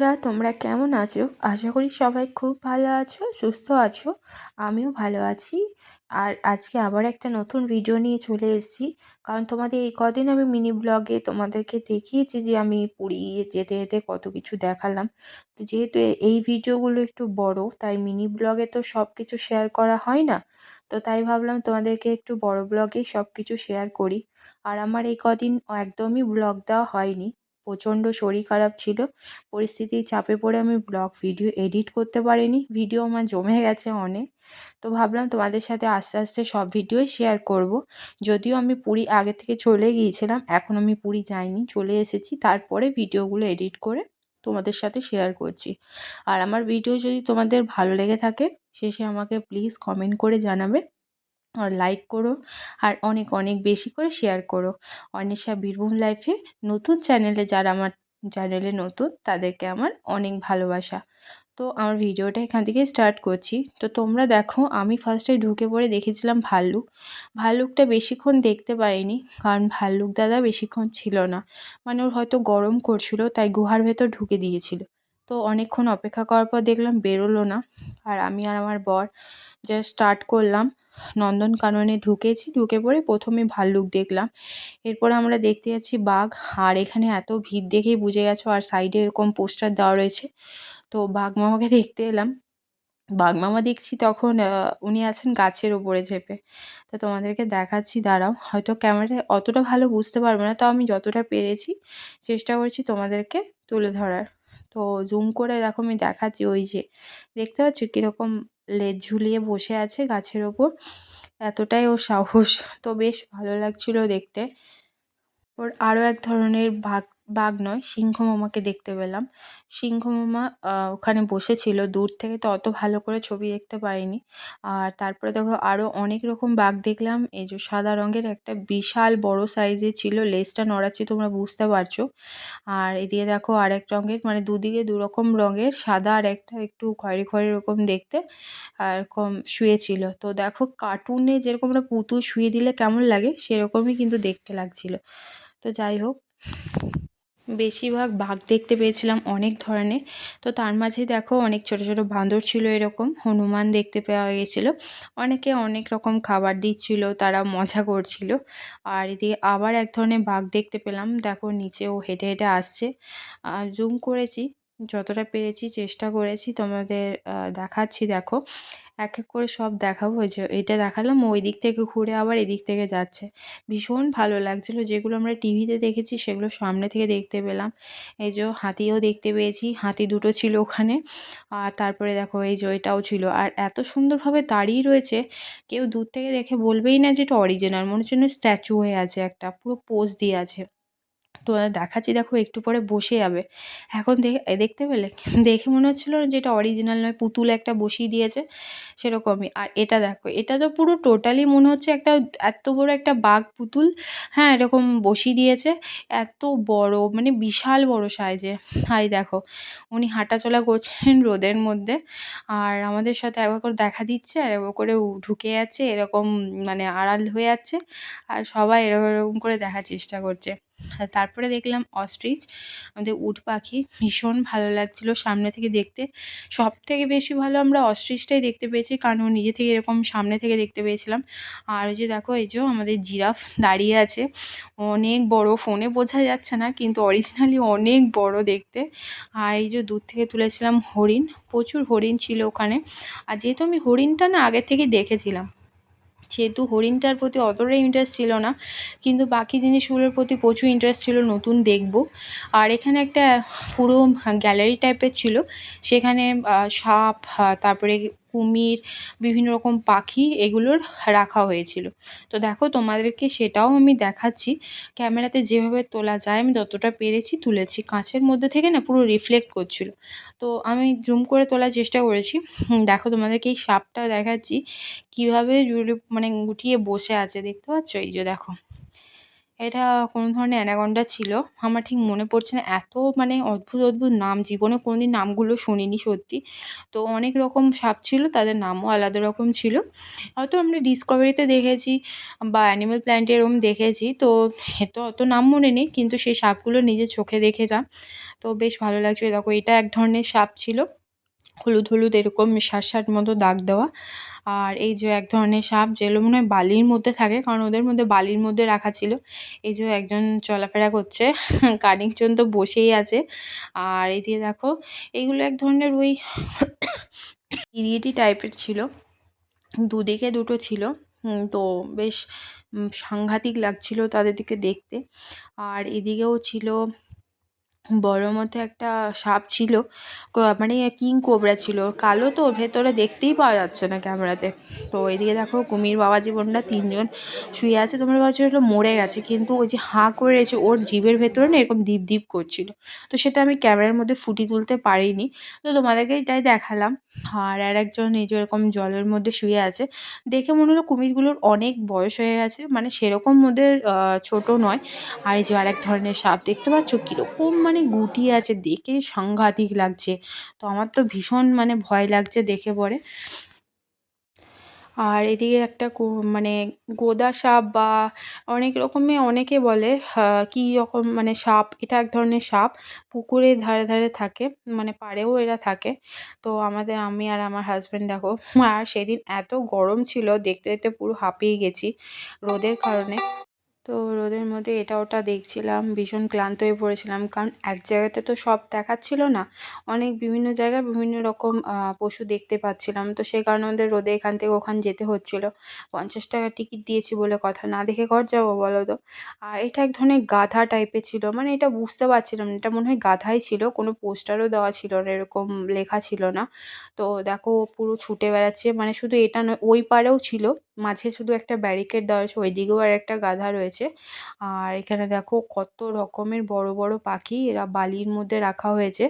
বন্ধুরা, তোমরা কেমন আছো? আশা করি সবাই খুব ভালো আছো, সুস্থ আছো, আমিও ভালো আছি। আর আজকে আবার একটা নতুন ভিডিও নিয়ে চলে এসেছি। কারণ তোমাদের এই কদিন আমি মিনি ব্লগে তোমাদেরকে দেখিয়েছি যে আমি পুরী যেতে যেতে কত কিছু দেখালাম। তো যেহেতু এই ভিডিওগুলো একটু বড়, তাই মিনি ব্লগে তো সব কিছু শেয়ার করা হয় না। তো তাই ভাবলাম তোমাদেরকে একটু বড় ব্লগেই সব কিছু শেয়ার করি। আর আমার এই কদিন একদমই ব্লগ দেওয়া হয়নি। প্রচণ্ড শরীর খারাপ ছিল। পরিস্থিতির চাপে পড়ে আমি ব্লগ ভিডিও এডিট করতে পারিনি। ভিডিও আমার জমে গেছে অনেক। তো ভাবলাম তোমাদের সাথে আস্তে আস্তে সব ভিডিওই শেয়ার করব। যদিও আমি পুরী আগে থেকে চলে গিয়েছিলাম, এখন আমি পুরী যাইনি, চলে এসেছি। তারপরে ভিডিওগুলো এডিট করে তোমাদের সাথে শেয়ার করছি। আর আমার ভিডিও যদি তোমাদের ভালো লেগে থাকে, শেষে আমাকে প্লিজ কমেন্ট করে জানাবে। আর লাইক করো আর অনেক অনেক বেশি করে শেয়ার করো। অনিশা বীরভূম লাইফে নতুন চ্যানেলে যারা আমার চ্যানেলে নতুন, তাদেরকে আমার অনেক ভালোবাসা। তো আমার ভিডিওটা এখান থেকে স্টার্ট করছি। তো তোমরা দেখো, আমি ফার্স্টে ঢুকে পড়ে দেখেছিলাম ভাল্লুক। ভাল্লুকটা বেশিক্ষণ দেখতে পাইনি, কারণ ভাল্লুক দাদা বেশিক্ষণ ছিল না। মানে ওর হয়তো গরম করছিল, তাই গুহার ভেতর ঢুকে দিয়েছিল। তো অনেকক্ষণ অপেক্ষা করার পর দেখলাম বেরোলো না। আর আমি আর আমার বর জাস্ট স্টার্ট করলাম। নন্দনকাননে ঢুকেছি, ঢুকে পড়ে প্রথমে ভাল্লুক দেখলাম। এরপর আমরা দেখতে যাচ্ছি বাঘ। আর এখানে এত ভিড় দেখেই বুঝে গেছো আর সাইডে এরকম পোস্টার দেওয়া রয়েছে। তো বাঘ মামাকে দেখতে এলাম। বাঘ মামা দেখছি তখন উনি আছেন গাছের ওপরে চেপে তো তোমাদেরকে দেখাচ্ছি, দাঁড়াও। হয়তো ক্যামেরায় অতটা ভালো বুঝতে পারব না, তাও আমি যতটা পেরেছি, চেষ্টা করছি তোমাদেরকে তুলে ধরার। তো জুম করে এরকম আমি দেখাচ্ছি ওই যে, দেখতে পাচ্ছ কীরকম লেজ ঝুলিয়ে বসে আছে গাছের ওপর? এতটাই ও সাহস, তো বেশ ভালো লাগছিল দেখতে। ওর আরও এক ধরনের বাঘ বাঘ নয়, সিংহ মামাকে দেখতে পেলাম। সিংহ মামা ওখানে বসেছিল, দূর থেকে তো অত ভালো করে ছবি দেখতে পারিনি। আর তারপরে দেখো আরও অনেক রকম বাঘ দেখলাম। এই যে সাদা রঙের একটা বিশাল বড় সাইজের ছিল লেজটা নড়াচ্ছি তোমরা বুঝতে পারছ। আর এদিকে দেখো আরেক রঙের মানে দুদিকে দু রকম রঙের, সাদা আর একটা একটু খয়েরি খয়েরি রকম দেখতে, আর কম শুয়েছিল। তো দেখো কার্টুনে যেরকম আমরা পুতুল শুয়ে দিলে কেমন লাগে, সেরকমই কিন্তু দেখতে লাগছিল। তো যাই হোক। বেশিরভাগ বাঘ দেখতে পেয়েছিলাম অনেক ধরনের। তো তার মাঝে দেখো অনেক ছোট ছোট বাঁদর ছিল এরকম, হনুমান দেখতে পাওয়া গেছিল। অনেকে অনেক রকম খাবার দিচ্ছিল, তারা মজা করছিল। আর এদিকে আবার এক ধরনের বাঘ দেখতে পেলাম। দেখো নিচেও হেঁটে হেঁটে আসছে। জুম করেছি, যতটা পেরেছি চেষ্টা করেছি তোমাদের দেখাচ্ছি, দেখো। এক এক করে সব দেখাবো। যে এটা দেখালাম ওই দিক থেকে ঘুরে আবার এদিক থেকে যাচ্ছে। ভীষণ ভালো লাগছিল, যেগুলো আমরা টিভিতে দেখেছি সেগুলো সামনে থেকে দেখতে পেলাম। এই যে হাতিও দেখতে পেয়েছি, হাতি দুটো ছিল ওখানে। আর তারপরে দেখো এই যে এটাও ছিল। আর এত সুন্দরভাবে দাঁড়িয়ে রয়েছে, কেউ দূর থেকে দেখে বলবেই না যে এটা অরিজিনাল মনে হচ্ছে স্ট্যাচু হয়ে আছে একটা, পুরো পোজ দিয়ে আছে। তো দেখাচ্ছি, দেখো একটু পরে বসে যাবে। এখন দেখে দেখতে পেলে? দেখে মনে হচ্ছিল যে এটা অরিজিনাল নয়, পুতুল একটা বসিয়ে দিয়েছে সেরকমই। আর এটা দেখো, এটা তো পুরো টোটালি মনে হচ্ছে একটা এত বড় একটা বাঘ পুতুল। হ্যাঁ এরকম বসিয়ে দিয়েছে, এত বড় মানে বিশাল বড় সাইজে হাই দেখো, উনি হাঁটাচলা করছেন রোদের মধ্যে। আর আমাদের সাথে একবার করে দেখা দিচ্ছে, আর একবার করে ঢুকে যাচ্ছে, এরকম মানে আড়াল হয়ে যাচ্ছে। আর সবাই এরকম এরকম করে দেখার চেষ্টা করছে। তারপরে দেখলাম অস্ট্রিচ, আমাদের উট পাখি ভীষণ ভালো লাগছিল সামনে থেকে দেখতে। সব থেকে বেশি ভালো আমরা অস্ট্রিচটাই দেখতে পেয়েছি, কারণ নিজে থেকে এরকম সামনে থেকে দেখতে পেয়েছিলাম। আর যে দেখো, এই যে আমাদের জিরাফ দাঁড়িয়ে আছে। অনেক বড়, ফোনে বোঝা যাচ্ছে না, কিন্তু অরিজিনালি অনেক বড় দেখতে। আর এই যে দূর থেকে তুলেছিলাম হরিণ, প্রচুর হরিণ ছিল ওখানে। আর যেহেতু আমি হরিণটা না আগের থেকে দেখেছিলাম সেহেতু হরিণটার প্রতি অতটাই ইন্টারেস্ট ছিল না, কিন্তু বাকি জিনিসগুলোর প্রতি প্রচুর ইন্টারেস্ট ছিল নতুন দেখব। আর এখানে একটা পুরো গ্যালারি টাইপের ছিল, সেখানে সাপ তারপরে কুমির, বিভিন্ন রকম পাখি এগুলোর রাখা হয়েছিল। তো দেখো তোমাদেরকে সেটাও আমি দেখাচ্ছি। ক্যামেরাতে যেভাবে তোলা যায় আমি যতটা পেরেছি, তুলেছি। কাঁচের মধ্যে থেকে না পুরো রিফ্লেক্ট করছিল। তো আমি জুম করে তোলার চেষ্টা করেছি। দেখো তোমাদেরকে এই সাপটা দেখাচ্ছি। কীভাবে জুড়ে মানে গুটিয়ে বসে আছে, দেখতে পাচ্ছ? এই যে দেখো। এটা কোনো ধরনের অ্যানাকোন্ডা ছিল। আমার ঠিক মনে পড়ছে না। এত মানে অদ্ভুত অদ্ভুত নাম। জীবনে কোনো দিন নামগুলো শুনিনি সত্যি। তো অনেক রকম সাপ ছিল, তাদের নামও আলাদা রকম ছিল। হয়তো আমরা ডিসকভারিতে দেখেছি বা অ্যানিম্যাল প্ল্যান্টে এরকম দেখেছি। তো সে তো অত নাম মনে নেই, কিন্তু সেই সাপগুলো নিজের চোখে দেখেছিলাম তো বেশ ভালো লাগছিল দেখো, এটা এক ধরনের সাপ ছিল। হলুদ হলুদ এরকম শাঁস শাঁস মতো দাগ দেওয়া। আর এই যে এক ধরনের সাপ যেগুলো মনে হয় বালির মধ্যে থাকে, কারণ ওদের মধ্যে বালির মধ্যে রাখা ছিল। এই যে একজন চলাফেরা করছে কানিকজন তো বসেই আছে। আর এই দিয়ে দেখো, এইগুলো এক ধরনের ওই ইরিয়েটি টাইপের ছিল। দুদিকে দুটো ছিল। তো বেশ সাংঘাতিক লাগছিল তাদের দিকে দেখতে। আর এদিকেও ছিল বড় মতো একটা সাপ ছিল। মানে কিং কোবরা ছিল। কালো তো ভেতরে দেখতেই পাওয়া যাচ্ছে না ক্যামেরাতে। তো এদিকে দেখো, কুমির বাবা জীবনটা তিনজন শুয়ে আছে, তোমরা ভাবছ হলো মরে গেছে, কিন্তু ওই যে হাঁ করে রয়েছে, ওর জীবের ভেতরে না এরকম দ্বীপ দ্বীপ করছিল। তো সেটা আমি ক্যামেরার মধ্যে ফুটি তুলতে পারিনি। তো তোমাদেরকে এটাই দেখালাম। আর আর একজন এই যে এরকম জলের মধ্যে শুয়ে আছে, দেখে মনে হলো কুমিরগুলোর অনেক বয়স হয়ে গেছে মানে সেরকম মধ্যে ছোট নয়। আর এই যে আরেক ধরনের সাপ, দেখতে পাচ্ছ কীরকম মানে গুটি আছে, দেখে সাংঘাতিক লাগছে। তো আমার তো ভীষণ মানে ভয় লাগছে দেখে পরে। আর এদিকে একটা মানে গোদা সাপ বা অনেক রকমে অনেকে বলে কি কী রকম মানে সাপ, এটা এক ধরনের সাপ পুকুরের ধারে ধারে থাকে মানে পাড়েও এরা থাকে। তো আমাদের, আমি আর আমার হাজব্যান্ড দেখো, আর সেদিন এত গরম ছিল, দেখতে দেখতে পুরো হাঁপিয়ে গেছি রোদের কারণে। তো রোদের মধ্যে এটা ওটা দেখছিলাম, ভীষণ ক্লান্ত হয়ে পড়েছিলাম। কারণ এক জায়গাতে তো সব দেখাচ্ছিল না, অনেক বিভিন্ন জায়গায় বিভিন্ন রকম পশু দেখতে পাচ্ছিলাম। তো সেই কারণে আমাদের রোদে এখান থেকে ওখান যেতে হচ্ছিল। পঞ্চাশ টাকা টিকিট দিয়েছি বলে কথা, না দেখে ঘর যাব বলো তো? আর এটা এক ধরনের গাধা টাইপের ছিল মানে এটা বুঝতে পারছিলাম এটা মনে হয় গাধাই ছিল, কোনো পোস্টারও দেওয়া ছিল না, এরকম লেখা ছিল না। তো দেখো পুরো ছুটে বেড়াচ্ছে মানে শুধু এটা নয়, ওই পারেও ছিল। মাঝে শুধু একটা ব্যারিকেড দেওয়া হয়েছে ওইদিকেও আর একটা গাধা রয়েছে। আর এখানে দেখো কত রকমের বড় বড় পাখি এরা বালির মধ্যে রাখা হয়েছে।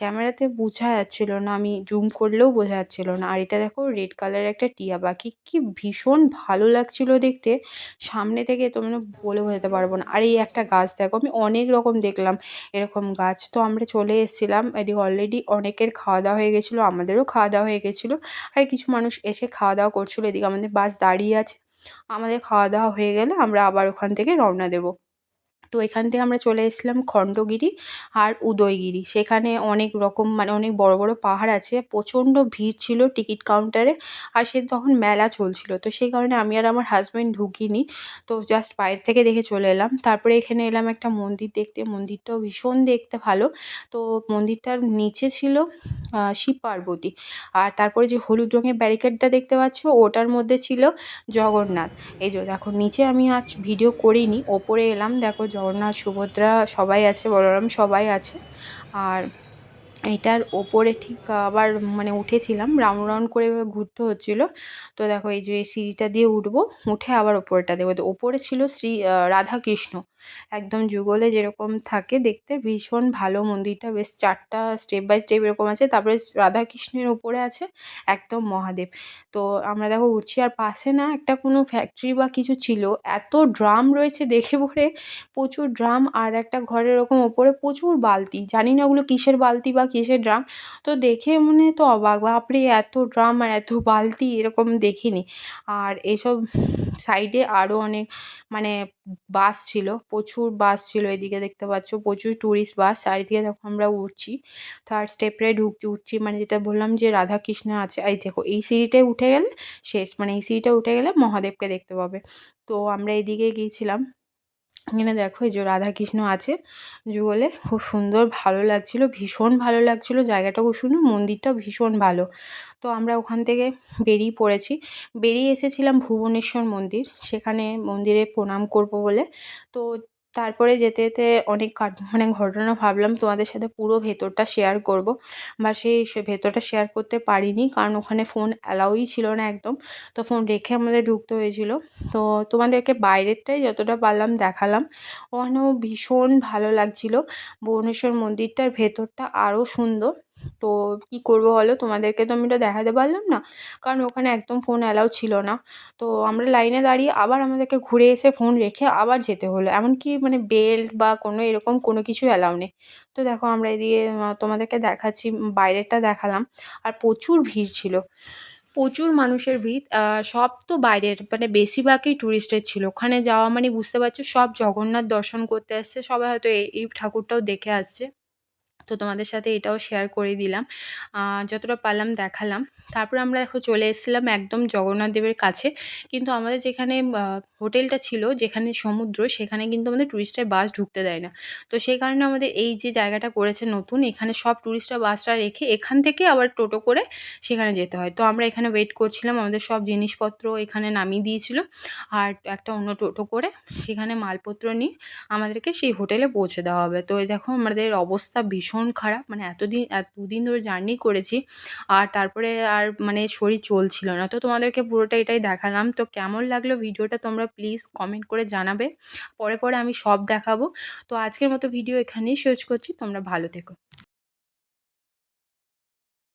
ক্যামেরাতে বোঝা যাচ্ছিল না, আমি জুম করলেও বোঝা যাচ্ছিল না। আর এটা দেখো রেড কালারের একটা টিয়া পাখি, কি ভীষণ ভালো লাগছিল দেখতে। সামনে থেকে তোমরা বলে বোঝাতে পারব না। আর এই একটা গাছ দেখো, আমি অনেক রকম দেখলাম এরকম গাছ। তো আমরা চলে এসেছিলাম, এদিকে অলরেডি অনেকের খাওয়া দাওয়া হয়ে গেছিল, আমাদেরও খাওয়া দাওয়া হয়ে গেছিল। আর কিছু মানুষ এসে খাওয়া দাওয়া করছিল, এদিকে আমাদের বাস দাঁড়িয়ে আছে। আমাদের খাওয়া দাওয়া হয়ে গেলে আমরা আবার ওখান থেকে রওনা দেবো। তো এখান থেকে আমরা চলে এসেছিলাম খণ্ডগিরি আর উদয়গিরি। সেখানে অনেক রকম মানে অনেক বড় বড় পাহাড় আছে, প্রচণ্ড ভিড় ছিল টিকিট কাউন্টারে আর সে তখন মেলা চলছিল। তো সেই কারণে আমি আর আমার হাজব্যান্ড ঢুকিনি। তো জাস্ট বাইরে থেকে দেখে চলে এলাম। তারপরে এখানে এলাম একটা মন্দির দেখতে। মন্দিরটাও ভীষণ দেখতে ভালো। তো মন্দিরটার নিচে ছিল শিব পার্বতী। আর তারপরে যে হলুদ রঙের ব্যারিকেডটা দেখতে পাচ্ছ, ওটার মধ্যে ছিল জগন্নাথ। এই যে দেখো, নিচে আমি আজ ভিডিও করিনি, ওপরে এলাম। দেখো জগন্নাথ, সুভদ্রা সবাই আছে, বলরাম সবাই আছে। আর এটার ওপরে ঠিক আবার মানে উঠেছিলাম রাউন্ড রাউন্ড করে ঘুরতে হচ্ছিল। তো দেখো এই যে সিঁড়িটা দিয়ে উঠবো, উঠে আবার ওপরটা দেবো। তো ওপরে ছিল শ্রী রাধাকৃষ্ণ। একদম যুগলে যেরকম থাকে দেখতে ভীষণ ভালো মন্দিরটা। বেশ চারটা স্টেপ বাই স্টেপ এরকম আছে। তারপরে রাধাকৃষ্ণের ওপরে আছে একদম মহাদেব। তো আমরা দেখো উঠছি আর পাশে না একটা কোনো ফ্যাক্টরি বা কিছু ছিল। এত ড্রাম রয়েছে দেখে পরে প্রচুর ড্রাম আর একটা ঘরের ওরকম ওপরে প্রচুর বালতি। জানি না ওগুলো কিসের বালতি বা কিসের ড্রাম। তো দেখে মনে তো অবাক, বাপরে এত ড্রাম আর এত বালতি এরকম দেখিনি। আর এসব সাইডে আরও অনেক মানে বাস ছিল। প্রচুর বাস ছিল এদিকে দেখতে পাচ্ছ, প্রচুর ট্যুরিস্ট বাস, চারিদিকে দেখো আমরা উঠছি থার্ড স্টেপে ঢুকছি, উঠছি মানে যেটা বললাম যে রাধাকৃষ্ণ আছে, এই দেখো, এই সিঁড়িটায় উঠে গেলে শেষ মানে এই সিঁড়িটা উঠে গেলে মহাদেবকে দেখতে পাবে। তো আমরা এদিকে গিয়েছিলাম এখানে দেখো, এই যে রাধাকৃষ্ণ আছে, যুগলে খুব সুন্দর, ভালো লাগছিল, ভীষণ ভালো লাগছিল, জায়গাটা খুব সুন্দর, মন্দিরটাও ভীষণ ভালো। তো আমরা ওখান থেকে বেরিয়ে পড়েছি। বেরিয়ে এসেছিলাম ভুবনেশ্বর মন্দির, সেখানে মন্দিরে প্রণাম করব বলে। তো তারপরে যেতে যেতে অনেক মানে ঘটনা ভাবলাম তোমাদের সাথে পুরো ভেতরটা শেয়ার করব। বা সেই ভেতরটা শেয়ার করতে পারিনি কারণ ওখানে ফোন অ্যালাউই ছিল না একদম। তো ফোন রেখে আমাদের ঢুকতে হয়েছিল। তো তোমাদেরকে বাইরেরটাই যতটা পারলাম দেখালাম। ওখানেও ভীষণ ভালো লাগছিল। ভুবনেশ্বর মন্দিরটার ভেতরটা আরও সুন্দর। তো কি করব বলো? তোমাদেরকে তো আমি এটা দেখাতে পারলাম না। কারণ ওখানে একদম ফোন অ্যালাউ ছিল না। তো আমরা লাইনে দাঁড়িয়ে আবার আমাদেরকে ঘুরে এসে ফোন রেখে আবার যেতে হলো। এমনকি মানে বেল্ট বা কোনো এরকম কোনো কিছু অ্যালাউ নেই। তো দেখো আমরা এদিকে তোমাদেরকে দেখাচ্ছি, বাইরেরটা দেখালাম। আর প্রচুর ভিড় ছিল। প্রচুর মানুষের ভিড়। সব তো বাইরের মানে বেশিরভাগই ট্যুরিস্টের ছিল। ওখানে যাওয়া মানে বুঝতে পারছ, সব জগন্নাথ দর্শন করতে আসছে। সবাই হয়তো এই ঠাকুরটাও দেখে আসছে। তো তোমাদের সাথে এটাও শেয়ার করে দিলাম। যতটা পারলাম দেখালাম। তারপর আমরা এখন চলে এসেছিলাম একদম জগন্নাথ দেবের কাছে। কিন্তু আমাদের যেখানে হোটেলটা ছিল, যেখানে সমুদ্র, সেখানে কিন্তু আমাদের ট্যুরিস্টের বাস ঢুকতে দেয় না। তো সেই কারণে আমাদের এই যে জায়গাটা করেছে নতুন, এখানে সব ট্যুরিস্টরা বাসটা রেখে এখান থেকে আবার টোটো করে সেখানে যেতে হয়। তো আমরা এখানে ওয়েট করছিলাম, আমাদের সব জিনিসপত্র এখানে নামিয়ে দিয়েছিল। আর একটা অন্য টোটো করে সেখানে মালপত্র নিয়ে আমাদেরকে সেই হোটেলে পৌঁছে দেওয়া হবে। তো দেখো আমাদের অবস্থা ভীষণ খারাপ মানে এতদিন, এত দুদিন ধরে জার্নি করেছি আর তারপরে আর মানে শরীর চলছিল না। তো তোমাদেরকে পুরোটা এটাই দেখালাম। তো কেমন লাগল ভিডিওটা তোমরা প্লিজ কমেন্ট করে জানাবে। পরে পরে আমি সব দেখাবো। তো আজকের মতো ভিডিও এখানেই শেষ করছি। তোমরা ভালো থেকো।